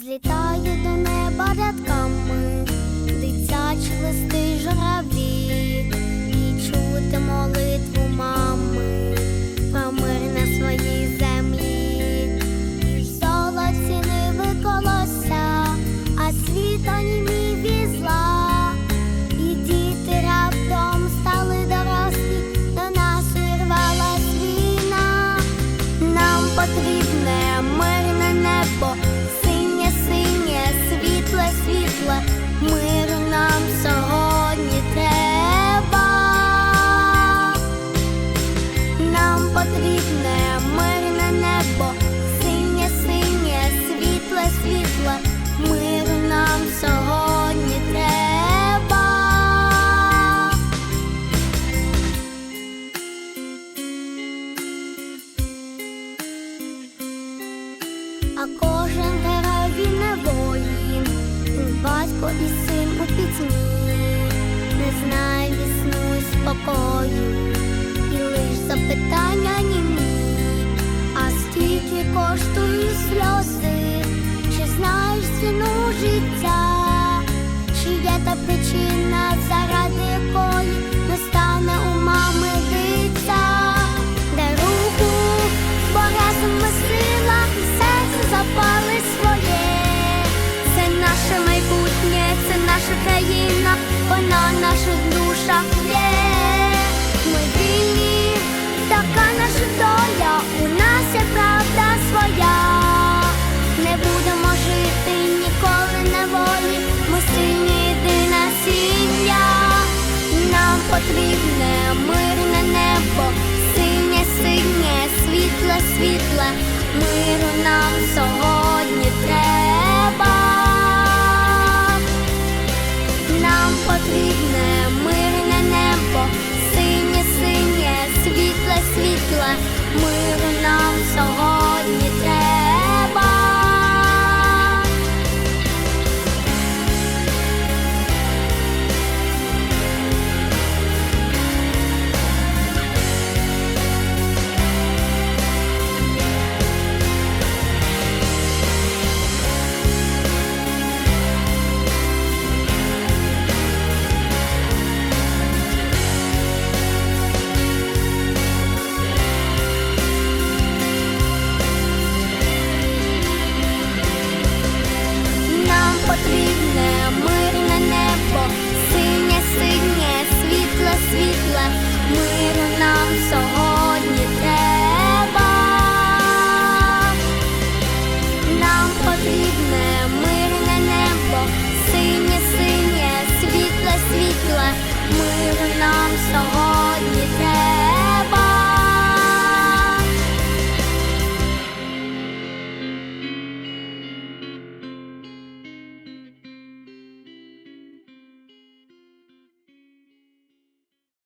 Злітаю до неба рядками, дитячі листи миру нам сьогодні треба. Нам потрібне мирне небо, синє, синє, світле, світле, миру нам сьогодні треба. А кожен батько і син у пітьмі, не знай вісну і спокою, і лиш запитання німі, а скільки коштують сльози, чи знаєш ціну життя, чи є та причина, наша країна, вона в наших душах є. Ми вільні, така наша доля, у нас є правда своя. Не будемо жити ніколи на волі, ми сильні єдина сім'я. Нам потрібне мирне небо, синє, синє, світле, світле, миру нам